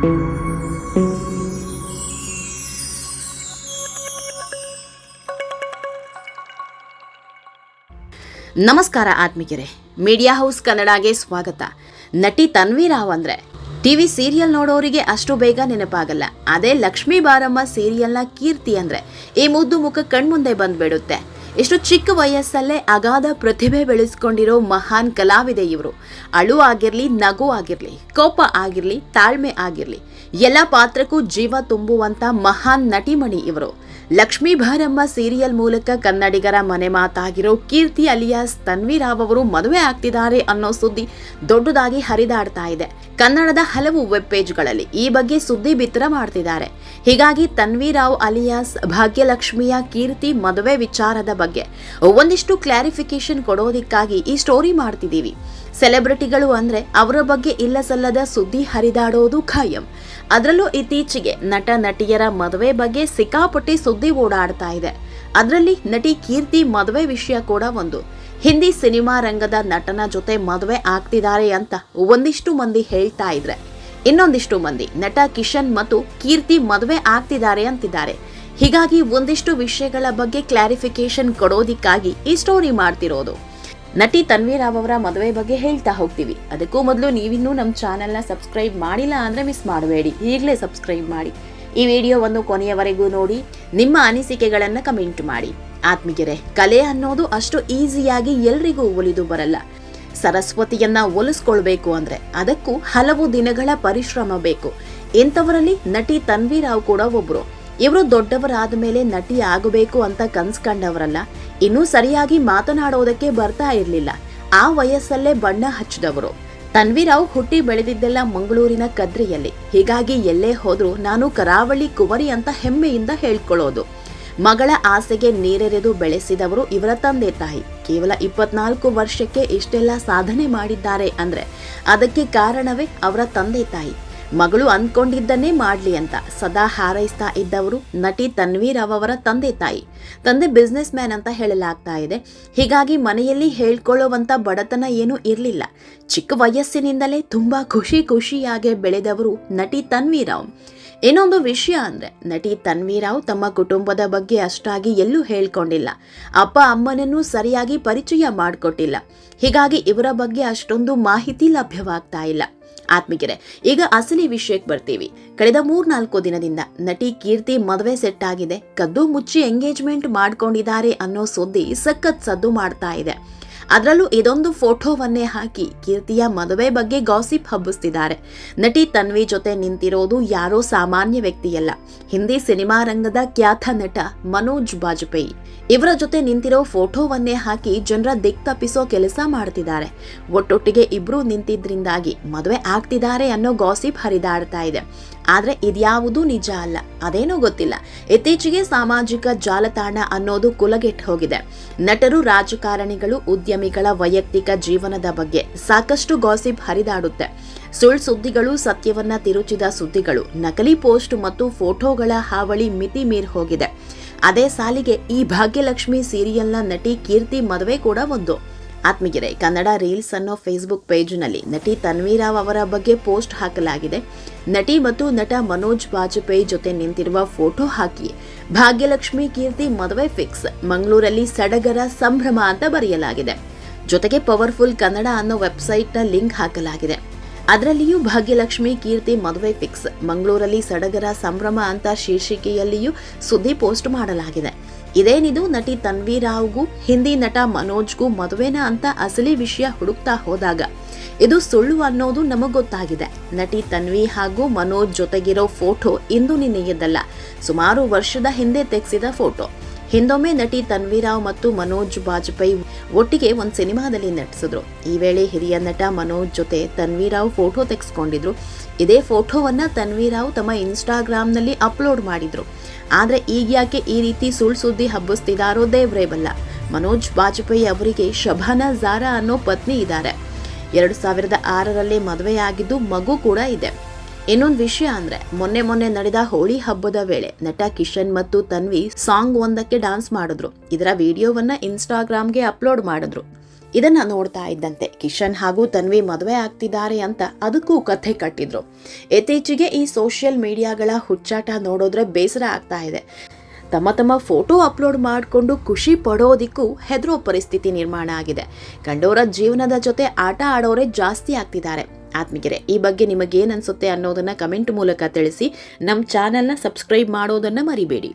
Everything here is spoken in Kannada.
ನಮಸ್ಕಾರ ಆತ್ಮಿಕರೇ ಮೀಡಿಯಾ ಹೌಸ್ ಕನ್ನಡಗೆ ಸ್ವಾಗತ. ನಟಿ ತನ್ವಿ ರಾವ್ ಅಂದ್ರೆ ಟಿವಿ ಸೀರಿಯಲ್ ನೋಡೋರಿಗೆ ಅಷ್ಟು ಬೇಗ ನೆನಪಾಗಲ್ಲ. ಅದೇ ಲಕ್ಷ್ಮೀ ಬಾರಮ್ಮ ಸೀರಿಯಲ್ನ ಕೀರ್ತಿ ಅಂದ್ರೆ, ಈ ಮುದ್ದು ಮುಖ ಕಣ್ಮುಂದೆ ಬಂದ್ಬಿಡುತ್ತೆ. ಇಷ್ಟು ಚಿಕ್ಕ ವಯಸ್ಸಲ್ಲೇ ಅಗಾಧ ಪ್ರತಿಭೆ ಬೆಳೆಸ್ಕೊಂಡಿರೋ ಮಹಾನ್ ಕಲಾವಿದೆ ಇವರು. ಅಳು ಆಗಿರಲಿ, ನಗು ಆಗಿರಲಿ, ಕೋಪ ಆಗಿರಲಿ, ತಾಳ್ಮೆ ಆಗಿರಲಿ, ಎಲ್ಲ ಪಾತ್ರಕ್ಕೂ ಜೀವ ತುಂಬುವಂತ ಮಹಾನ್ ನಟಿಮಣಿ ಇವರು. ಲಕ್ಷ್ಮೀ ಭಾರಮ್ಮ ಸೀರಿಯಲ್ ಮೂಲಕ ಕನ್ನಡಿಗರ ಮನೆ ಮಾತಾಗಿರೋ ಕೀರ್ತಿ ಅಲಿಯಾಸ್ ತನ್ವಿ ರಾವ್ ಅವರು ಮದುವೆ ಆಗ್ತಿದ್ದಾರೆ ಅನ್ನೋ ಸುದ್ದಿ ದೊಡ್ಡದಾಗಿ ಹರಿದಾಡ್ತಾ ಇದೆ. ಕನ್ನಡದ ಹಲವು ವೆಬ್ ಪೇಜ್ಗಳಲ್ಲಿ ಈ ಬಗ್ಗೆ ಸುದ್ದಿ ಬಿತ್ತರ ಮಾಡ್ತಿದ್ದಾರೆ. ಹೀಗಾಗಿ ತನ್ವಿ ರಾವ್, ಅಲಿಯಾಸ್, ಭಾಗ್ಯಲಕ್ಷ್ಮಿಯ ಕೀರ್ತಿ ಮದುವೆ ವಿಚಾರದ ಬಗ್ಗೆ ಒಂದಿಷ್ಟು ಕ್ಲಾರಿಫಿಕೇಶನ್ ಕೊಡೋದಕ್ಕಾಗಿ ಈ ಸ್ಟೋರಿ ಮಾಡ್ತಿದ್ದೀವಿ. ಸೆಲೆಬ್ರಿಟಿಗಳು ಅಂದ್ರೆ ಅವರ ಬಗ್ಗೆ ಇಲ್ಲ ಸಲ್ಲದ ಸುದ್ದಿ ಹರಿದಾಡೋದು ಖಾಯಂ. ಅದರಲ್ಲೂ ಇತ್ತೀಚೆಗೆ ನಟ, ನಟಿಯರ ಮದುವೆ ಬಗ್ಗೆ ಸಿಕ್ಕಾಪಟ್ಟಿ ಸುದ್ದಿ ಓಡಾಡ್ತಾ ಇದೆ. ಅದರಲ್ಲಿ ನಟಿ ಕೀರ್ತಿ ಮದುವೆ ವಿಷಯ ಕೂಡ ಒಂದು. ಹಿಂದಿ ಸಿನಿಮಾ ರಂಗದ ನಟನ ಜೊತೆ ಮದುವೆ ಆಗ್ತಿದ್ದಾರೆ ಅಂತ ಒಂದಿಷ್ಟು ಮಂದಿ ಹೇಳ್ತಾ ಇದ್ರೆ. ಇನ್ನೊಂದಿಷ್ಟು ಮಂದಿ, ನಟ ಕಿಶನ್ ಮತ್ತು ಕೀರ್ತಿ ಮದುವೆ ಆಗ್ತಿದ್ದಾರೆ ಅಂತಿದ್ದಾರೆ. ಹೀಗಾಗಿ ಒಂದಿಷ್ಟು ವಿಷಯಗಳ ಬಗ್ಗೆ ಕ್ಲಾರಿಫಿಕೇಶನ್ ಕೊಡೋದಿಕ್ಕಾಗಿ ಈ ಸ್ಟೋರಿ ಮಾಡ್ತಿರೋದು. ನಟಿ ತನ್ವೀರ್ ರಾವ್ ಅವರ ಮದುವೆ ಬಗ್ಗೆ ಹೇಳ್ತಾ ಹೋಗ್ತೀವಿ. ಅದಕ್ಕೂ ಮೊದಲು ನೀವಿನ್ನೂ ನಮ್ಮ ಚಾನೆಲ್ನ ಸಬ್ಸ್ಕ್ರೈಬ್ ಮಾಡಿಲ್ಲ ಅಂದರೆ ಮಿಸ್ ಮಾಡಬೇಡಿ. ಈಗಲೇ ಸಬ್ಸ್ಕ್ರೈಬ್ ಮಾಡಿ. ಈ ವಿಡಿಯೋವನ್ನು ಕೊನೆಯವರೆಗೂ ನೋಡಿ, ನಿಮ್ಮ ಅನಿಸಿಕೆಗಳನ್ನು ಕಮೆಂಟ್ ಮಾಡಿ. ಆತ್ಮೀಯರೇ, ಕಲೆ ಅನ್ನೋದು ಅಷ್ಟು ಈಸಿಯಾಗಿ ಎಲ್ರಿಗೂ ಒಲಿದು ಬರಲ್ಲ. ಸರಸ್ವತಿಯನ್ನ ಒಲಿಸ್ಕೊಳ್ಬೇಕು ಅಂದರೆ ಅದಕ್ಕೂ ಹಲವು ದಿನಗಳ ಪರಿಶ್ರಮ ಬೇಕು. ಇಂಥವರಲ್ಲಿ ನಟಿ ತನ್ವೀರ್ ರಾವ್ ಕೂಡ ಒಬ್ರು. ಇವರು ದೊಡ್ಡವರಾದ ಮೇಲೆ ನಟಿ ಆಗಬೇಕು ಅಂತ ಕನ್ಸ್ಕೊಂಡವರಲ್ಲ ಇನ್ನೂ ಸರಿಯಾಗಿ ಮಾತನಾಡೋದಕ್ಕೆ ಬರ್ತಾ ಇರಲಿಲ್ಲ. ಆ ವಯಸ್ಸಲ್ಲೇ ಬಣ್ಣ ಹಚ್ಚಿದವರು. ತನ್ವೀರಾವ್ ಹುಟ್ಟಿ ಬೆಳೆದಿದ್ದೆಲ್ಲ ಮಂಗಳೂರಿನ ಕದ್ರಿಯಲ್ಲಿ. ಹೀಗಾಗಿ ಎಲ್ಲೇ ಹೋದ್ರೂ ನಾನು ಕರಾವಳಿ ಕುವರಿ ಅಂತ ಹೆಮ್ಮೆಯಿಂದ ಹೇಳ್ಕೊಳ್ಳೋದು. ಮಗಳ ಆಸೆಗೆ ನೀರೆರೆದು ಬೆಳೆಸಿದವರು ಇವರ ತಂದೆ ತಾಯಿ. ಕೇವಲ ಇಪ್ಪತ್ನಾಲ್ಕು ವರ್ಷಕ್ಕೆ ಇಷ್ಟೆಲ್ಲ ಸಾಧನೆ ಮಾಡಿದ್ದಾರೆ ಅಂದ್ರೆ ಅದಕ್ಕೆ ಕಾರಣವೇ ಅವರ ತಂದೆ ತಾಯಿ. ಮಗಳು ಅಂದ್ಕೊಂಡಿದ್ದನ್ನೇ ಮಾಡ್ಲಿ ಅಂತ ಸದಾ ಹಾರೈಸ್ತಾ ಇದ್ದವರು ನಟಿ ತನ್ವೀರ್ ಅವರ ತಂದೆ ತಾಯಿ. ತಂದೆ ಬಿಸ್ನೆಸ್ ಮ್ಯಾನ್ ಅಂತ ಹೇಳಲಾಗ್ತಾ ಇದೆ. ಹೀಗಾಗಿ ಮನೆಯಲ್ಲಿ ಹೇಳ್ಕೊಳ್ಳುವಂತ ಬಡತನ ಏನೂ ಇರಲಿಲ್ಲ. ಚಿಕ್ಕ ವಯಸ್ಸಿನಿಂದಲೇ ತುಂಬಾ ಖುಷಿ ಖುಷಿಯಾಗಿ ಬೆಳೆದವರು ನಟಿ ತನ್ವೀರಾವ್ ಇನ್ನೊಂದು ವಿಷಯ ಅಂದ್ರೆ ನಟಿ ತನ್ವೀರಾವ್ ತಮ್ಮ ಕುಟುಂಬದ ಬಗ್ಗೆ ಅಷ್ಟಾಗಿ ಎಲ್ಲೂ ಹೇಳ್ಕೊಂಡಿಲ್ಲ. ಅಪ್ಪ ಅಮ್ಮನನ್ನು ಸರಿಯಾಗಿ ಪರಿಚಯ ಮಾಡಿಕೊಟ್ಟಿಲ್ಲ. ಹೀಗಾಗಿ ಇವರ ಬಗ್ಗೆ ಅಷ್ಟೊಂದು ಮಾಹಿತಿ ಲಭ್ಯವಾಗ್ತಾ ಇಲ್ಲ. ಆತ್ಮಿಕರೆ ಈಗ ಅಸಲಿ ವಿಷಯಕ್ಕೆ ಬರ್ತೀವಿ. ಕಳೆದ ಮೂರ್ನಾಲ್ಕು ದಿನದಿಂದ ನಟಿ ಕೀರ್ತಿ ಮದುವೆ ಸೆಟ್ ಆಗಿದೆ. ಕದ್ದು ಮುಚ್ಚಿ ಎಂಗೇಜ್ಮೆಂಟ್ ಮಾಡ್ಕೊಂಡಿದ್ದಾರೆ ಅನ್ನೋ ಸುದ್ದಿ ಸಖತ್ ಸದ್ದು ಮಾಡ್ತಾ ಇದೆ. ಅದರಲ್ಲೂ ಇದೊಂದು ಫೋಟೋವನ್ನೇ ಹಾಕಿ ಕೀರ್ತಿಯ ಮದುವೆ ಬಗ್ಗೆ ಗಾಸಿಪ್ ಹಬ್ಬಿಸ್ತಿದ್ದಾರೆ. ನಟಿ ತನ್ವಿ ಜೊತೆ ನಿಂತಿರೋದು ಯಾರೋ ಸಾಮಾನ್ಯ ವ್ಯಕ್ತಿಯಲ್ಲ. ಹಿಂದಿ ಸಿನಿಮಾ ರಂಗದ ಖ್ಯಾತ ನಟ ಮನೋಜ್ ಬಾಜಪೇಯಿ. ಇವರ ಜೊತೆ ನಿಂತಿರೋ ಫೋಟೋವನ್ನೇ ಹಾಕಿ ಜನರ ದಿಕ್ ತಪ್ಪಿಸೋ ಕೆಲಸ ಮಾಡ್ತಿದ್ದಾರೆ. ಒಟ್ಟೊಟ್ಟಿಗೆ ಇಬ್ರು ನಿಂತಿದ್ರಿಂದಾಗಿ ಮದುವೆ ಆಗ್ತಿದ್ದಾರೆ ಅನ್ನೋ ಗಾಸಿಪ್ ಹರಿದಾಡ್ತಾ ಇದೆ. ಆದ್ರೆ ಇದ್ಯಾವುದೂ ನಿಜ ಅಲ್ಲ. ಅದೇನೂ ಗೊತ್ತಿಲ್ಲ. ಇತ್ತೀಚೆಗೆ ಸಾಮಾಜಿಕ ಜಾಲತಾಣ ಅನ್ನೋದು ಕುಲಗೆಟ್ಟು ಹೋಗಿದೆ. ನಟರು, ರಾಜಕಾರಣಿಗಳು, ಉದ್ಯಮಿಗಳ ವೈಯಕ್ತಿಕ ಜೀವನದ ಬಗ್ಗೆ ಸಾಕಷ್ಟು ಗಾಸಿಪ್ ಹರಿದಾಡುತ್ತೆ. ಸುಳ್ಳು ಸುದ್ದಿಗಳು, ಸತ್ಯವನ್ನ ತಿರುಚಿದ ಸುದ್ದಿಗಳು, ನಕಲಿ ಪೋಸ್ಟ್ ಮತ್ತು ಫೋಟೋಗಳ ಹಾವಳಿ ಮಿತಿ ಮೀರಿ ಹೋಗಿದೆ. ಅದೇ ಸಾಲಿಗೆ ಈ ಭಾಗ್ಯಲಕ್ಷ್ಮಿ ಸೀರಿಯಲ್ನ ನಟಿ ಕೀರ್ತಿ ಮದುವೆ ಕೂಡ ಒಂದು. ಆತ್ಮೀಯರೇ, ಕನ್ನಡ ರೀಲ್ಸ್ ಅನ್ನೋ ಫೇಸ್ಬುಕ್ ಪೇಜ್ನಲ್ಲಿ ನಟಿ ತನ್ವೀರಾವ್ ಅವರ ಬಗ್ಗೆ ಪೋಸ್ಟ್ ಹಾಕಲಾಗಿದೆ. ನಟಿ ಮತ್ತು ನಟ ಮನೋಜ್ ವಾಜಪೇಯಿ ಜೊತೆ ನಿಂತಿರುವ ಫೋಟೋ ಹಾಕಿ ಭಾಗ್ಯಲಕ್ಷ್ಮಿ ಕೀರ್ತಿ ಮದುವೆ ಫಿಕ್ಸ್ ಮಂಗಳೂರಲ್ಲಿ ಸಡಗರ ಸಂಭ್ರಮ ಅಂತ ಬರೆಯಲಾಗಿದೆ. ಜೊತೆಗೆ ಪವರ್ಫುಲ್ ಕನ್ನಡ ಅನ್ನೋ ವೆಬ್ಸೈಟ್ನ ಲಿಂಕ್ ಹಾಕಲಾಗಿದೆ. ಅದರಲ್ಲಿಯೂ ಭಾಗ್ಯಲಕ್ಷ್ಮಿ ಕೀರ್ತಿ ಮದುವೆ ಫಿಕ್ಸ್ ಮಂಗಳೂರಲ್ಲಿ ಸಡಗರ ಸಂಭ್ರಮ ಅಂತ ಶೀರ್ಷಿಕೆಯಲ್ಲಿಯೂ ಸುದ್ದಿ ಪೋಸ್ಟ್ ಮಾಡಲಾಗಿದೆ. ಇದೇನಿದು? ನಟಿ ತನ್ವಿ ರಾವ್ಗೂ ಹಿಂದಿ ನಟ ಮನೋಜ್ಗೂ ಮದುವೆನ ಅಂತ ಅಸಲಿ ವಿಷಯ ಹುಡುಕ್ತಾ ಹೋದಾಗ ಇದು ಸುಳ್ಳು ಅನ್ನೋದು ನಮಗೆ ಗೊತ್ತಾಗಿದೆ. ನಟಿ ತನ್ವಿ ಹಾಗೂ ಮನೋಜ್ ಜೊತೆಗಿರೋ ಫೋಟೋ ಇಂದು ನಿನ್ನೆಯದಲ್ಲ, ಸುಮಾರು ವರ್ಷದ ಹಿಂದೆ ತೆಗೆಸಿದ ಫೋಟೋ. ಹಿಂದೊಮ್ಮೆ ನಟಿ ತನ್ವೀರಾವ್ ಮತ್ತು ಮನೋಜ್ ಬಾಜಪೇಯಿ ಒಟ್ಟಿಗೆ ಒಂದು ಸಿನಿಮಾದಲ್ಲಿ ನಟಿಸಿದ್ರು. ಈ ವೇಳೆ ಹಿರಿಯ ನಟ ಮನೋಜ್ ಜೊತೆ ತನ್ವೀರಾವ್ ಫೋಟೋ ತೆಗೆಸ್ಕೊಂಡಿದ್ರು. ಇದೇ ಫೋಟೋವನ್ನು ತನ್ವೀರಾವ್ ತಮ್ಮ ಇನ್ಸ್ಟಾಗ್ರಾಮ್ನಲ್ಲಿ ಅಪ್ಲೋಡ್ ಮಾಡಿದ್ರು. ಆದ್ರೆ ಈಗ ಯಾಕೆ ಈ ರೀತಿ ಸುಳ್ಳು ಸುದ್ದಿ ಹಬ್ಬಿಸ್ತಿದಾರೋ ದೇವ್ರೇ ಬಲ್ಲ. ಮನೋಜ್ ವಾಜಪೇಯಿ ಅವರಿಗೆ ಶಬಾನಾ ಜಾರಾ ಅನ್ನೋ ಪತ್ನಿ ಇದ್ದಾರೆ. ಎರಡು ಸಾವಿರದ ಆರರಲ್ಲಿ ಮದುವೆಯಾಗಿದ್ದು ಮಗು ಕೂಡ ಇದೆ. ಇನ್ನೊಂದು ವಿಷಯ ಅಂದ್ರೆ, ಮೊನ್ನೆ ಮೊನ್ನೆ ನಡೆದ ಹೋಳಿ ಹಬ್ಬದ ವೇಳೆ ನಟ ಕಿಶನ್ ಮತ್ತು ತನ್ವಿ ಸಾಂಗ್ ಒಂದಕ್ಕೆ ಡಾನ್ಸ್ ಮಾಡಿದ್ರು. ಇದರ ವಿಡಿಯೋವನ್ನ ಇನ್ಸ್ಟಾಗ್ರಾಮ್ಗೆ ಅಪ್ಲೋಡ್ ಮಾಡಿದ್ರು. ಇದನ್ನ ನೋಡ್ತಾ ಇದ್ದಂತೆ ಕಿಶನ್ ಹಾಗೂ ತನ್ವಿ ಮದುವೆ ಆಗ್ತಿದ್ದಾರೆ ಅಂತ ಅದಕ್ಕೂ ಕಥೆ ಕಟ್ಟಿದ್ರು. ಇತ್ತೀಚೆಗೆ ಈ ಸೋಷಿಯಲ್ ಮೀಡಿಯಾಗಳ ಹುಚ್ಚಾಟ ನೋಡೋದ್ರೆ ಬೇಸರ ಆಗ್ತಾ ಇದೆ. ತಮ್ಮ ತಮ್ಮ ಫೋಟೋ ಅಪ್ಲೋಡ್ ಮಾಡಿಕೊಂಡು ಖುಷಿ ಪಡೋದಿಕ್ಕೂ ಹೆದರೋ ಪರಿಸ್ಥಿತಿ ನಿರ್ಮಾಣ ಆಗಿದೆ. ಕಂಡೋರ ಜೀವನದ ಜೊತೆ ಆಟ ಆಡೋರೇ ಜಾಸ್ತಿ ಆಗ್ತಿದ್ದಾರೆ. ಆತ್ಮಿಗೆರೆ ಈ ಬಗ್ಗೆ ನಿಮಗೇನು ಅನ್ಸುತ್ತೆ ಅನ್ನೋದನ್ನು ಕಮೆಂಟ್ ಮೂಲಕ ತಿಳಿಸಿ ನಮ್ಮ ಚಾನೆಲ್ನ ಸಬ್ಸ್ಕ್ರೈಬ್ ಮಾಡೋದನ್ನು ಮರಿಬೇಡಿ.